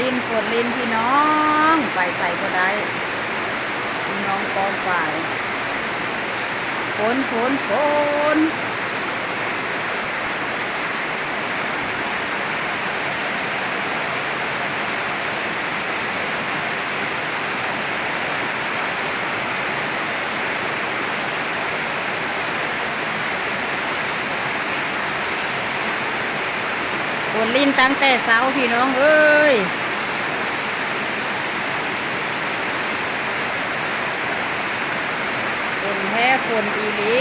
ลินฝนลินพี่น้องไปใส่ก็ได้พี่น้องกองฝ่ายฝนฝนฝนฝนลินตั้งแต่เช้าพี่น้องเอ้ย ฝนแท้ฝนอีหลี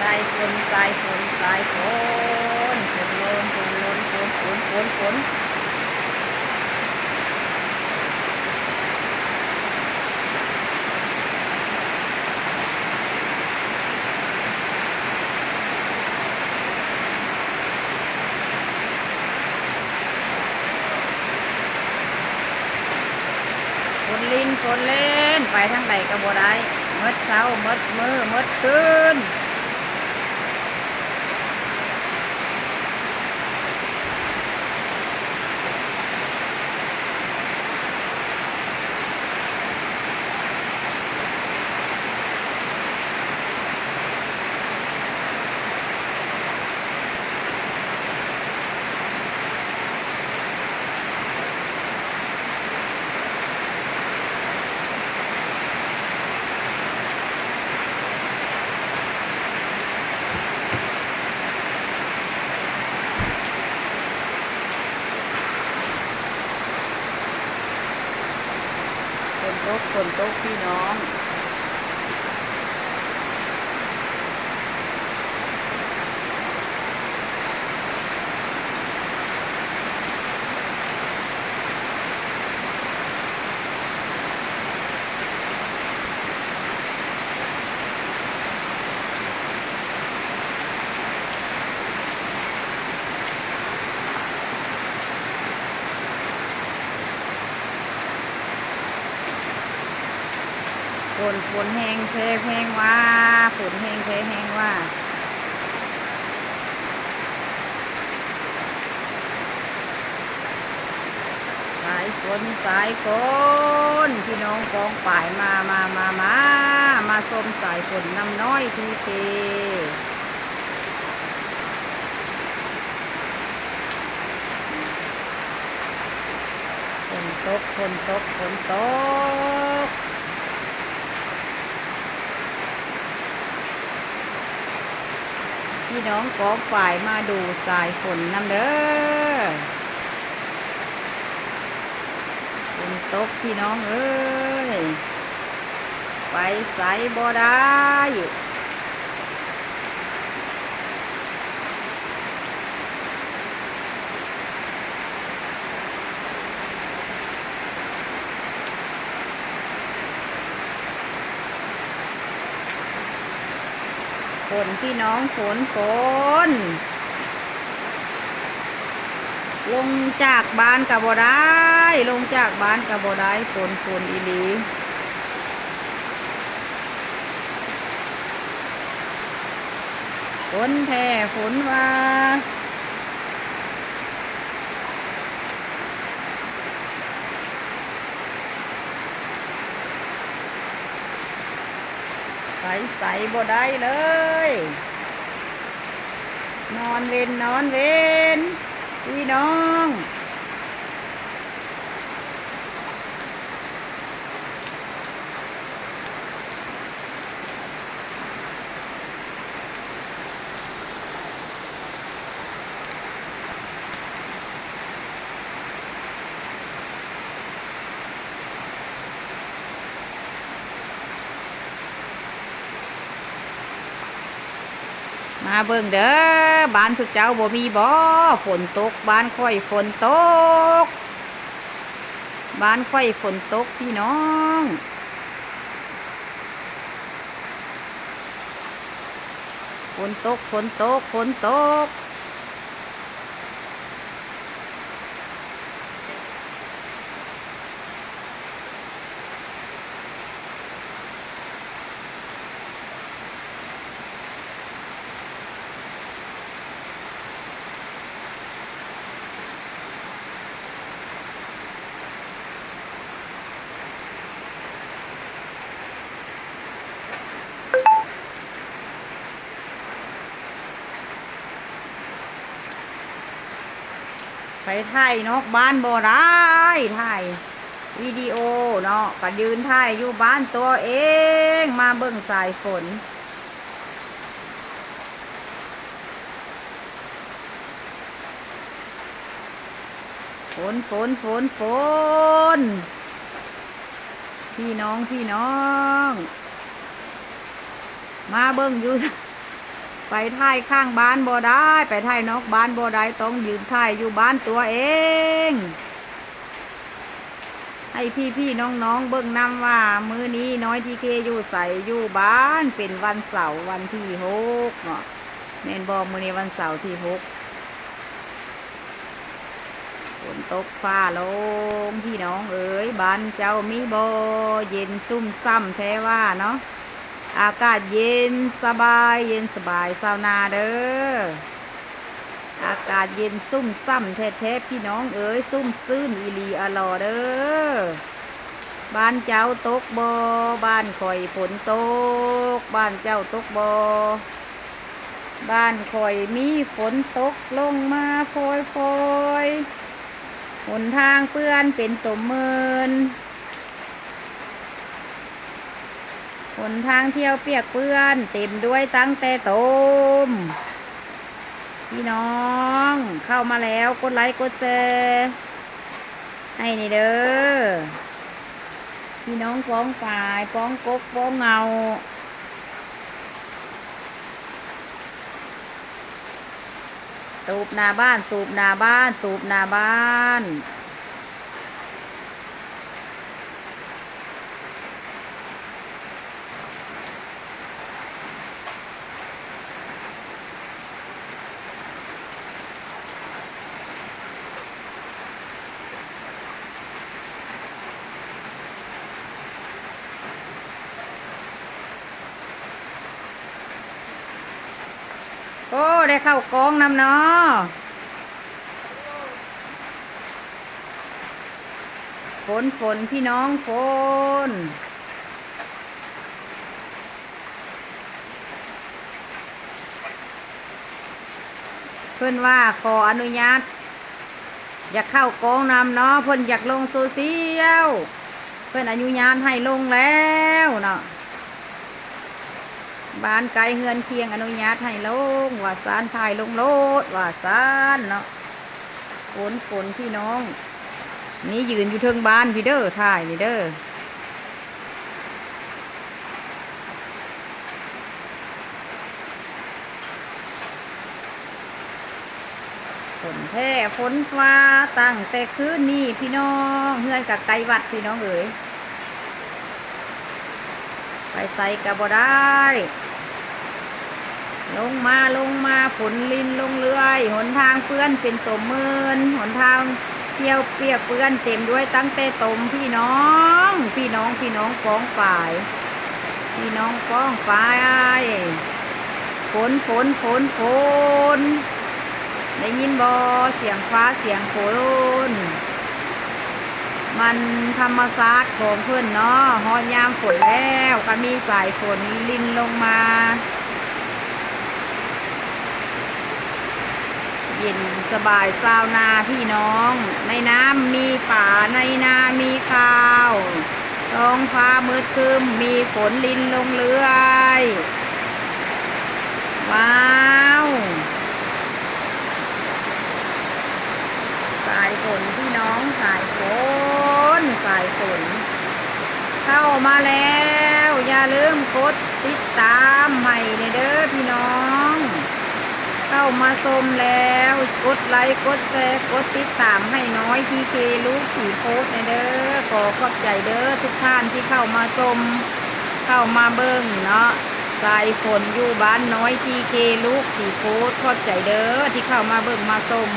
สายฝนสายฝนสายฝนฝนลนฝนลนฝนฝนฝนฝนฝ นลินเล่นไปทางใดก็บ่ได้เมดเช้าเมดมือเมดคืน ตกฝนตกพี่น้อง นฝนแห้งเทแห้งว่าฝนแห้งเทแห้งว่าสายฝนสายฝนพี่น้องกองป่ายมามามามามาชมสายฝนน้ำน้อยทีเทฝนตกฝนตกฝนตก พี่น้องกองฝ่ายมาดูสายฝนน้ำเด้อฝนตกพี่น้องเอ้ย ไปใส่บ่ได้ นพี่น้องฝนฝน ลงจากบ้านกับบ่ได้ ลงจากบ้านกับบ่ได้ฝนฝนอีหลีฝนแท่ฝนว่า ใส่บ่ได้เลย นอนเวนนอนเวนพี่น้อง มาเบิ่งเด้อบ้านทุกเจ้าบ่มีบ่ฝนตกบ้านค่อยฝนตก บ้านค่อยฝนตกพี่น้องฝนตกฝนตกฝนตก ถ่ายนอกบ้านบ่ได้ถ่ายวิดีโอเนาะก็ยืนถ่ายอยู่บ้านตัวเองมาเบิ่งสายฝน ฝนฝนฝนฝน พี่น้องพี่น้อง มาเบิ่งอยู่ ไปถ่ายข้างบ้านบ่ได้ ไปถ่ายนอกบ้านบ่ได้ต้องยืนถ่ายอยู่บ้านตัวเอง ให้พี่พี่น้องน้องเบิ่งนำว่า มื้อนี้น้อยทีเคอยู่ใส่อยู่บ้านเป็นวันเสาร์วันที่หกเนาะแม่นบอกมื้อนี้วันเสาร์ที่หกฝนตกฟ้าลงพี่น้องเอ๋ยบ้านเจ้ามีบ่เย็นซุ่มซ้ำแท้ว่าเนาะ อากาศเย็นสบายเย็นสบายสาวนาเด้ออากาศเย็นซุ่มซ้ำแท้ๆพี่น้องเอ๋ยซุ่มซื่นอีลีอลอเด้อบ้านเจ้าตกบอบ้านข่อยฝนตก บ้านเจ้าตกบอบ้านข่อยมีฝนตกลงมาโฟยโฟยหนทางเปื้อนเป็นตมเมิน หนทางเที่ยวเปียกเปื้อน เต็มด้วยตั้งแต่ตมพี่น้องเข้ามาแล้วกดไลค์กดแชร์ให้นี่เด้อพี่น้องฟ้องฝ่ายฟ้องกกฟ้องเงาตูบนาบ้านตูบนาบ้านตูบนาบ้านโอ้ ได้เข้ากองนำเนาะฝนฝนพี่น้องฝนเพื่อนว่าขออนุญาต อยากเข้ากองนำเนาะเพื่อนอยากลงโซเชียลเพื่อนอนุญาตให้ลงแล้วเนาะ บ้านไกลเฮือนเคียงอนุญาตให้ลงว่าสานถ่ายลงโลดว่าสานเนาะฝนฝนพี่น้อง นี่ยืนอยู่เทิงบ้านพี่เด้อถ่ายนี่เด้อฝนแท้ฝนฟ้าตั้งแต่คืนนี้พี่น้องเฮือนกับไกลวัดพี่น้องเอ๋ย ไปใส่กับบ่ได้ ลงมาลงมาฝนลินลงเรื่อยหนทางเปื้อนเป็นตมเมินหนทางเที่ยวเปียกเปื้อนเต็มด้วยตั้งแต่ตมพี่น้อง พี่น้องพี่น้องฟ้องฝ่าย พี่น้องฟ้องฝ่ายฝนฝนฝนฝนได้ยินบอเสียงฟ้าเสียงฝน มันธรรมศาสตร์ของเพื่อนเนาะฮอดยามฝนแล้วก็มีสายฝนลินลงมา เย็นสบายซาวนาพี่น้อง ในน้ำมีป่าในนามีข้าวท้องฟ้ามืดครึมมีฝนลินลงเรื่อยว้าวสายฝนพี่น้องสายฝนายฝน เข้ามาแล้ว อย่าลืมกดติดตามให้ในเด้อพี่น้อง เข้ามาชมแล้ว กดไลค์กดแชร์กดติดตามให้น้อยทีเคลูกสี่โพสในเด้อขอขอบใจเด้อทุกท่านที่เข้ามาชมเข้ามาเบิ่งเนาะสายฝนอยู่บ้านน้อยทีเคลูกสีโพสขอบใจเด้อที่เข้ามาเบิ่งมาชม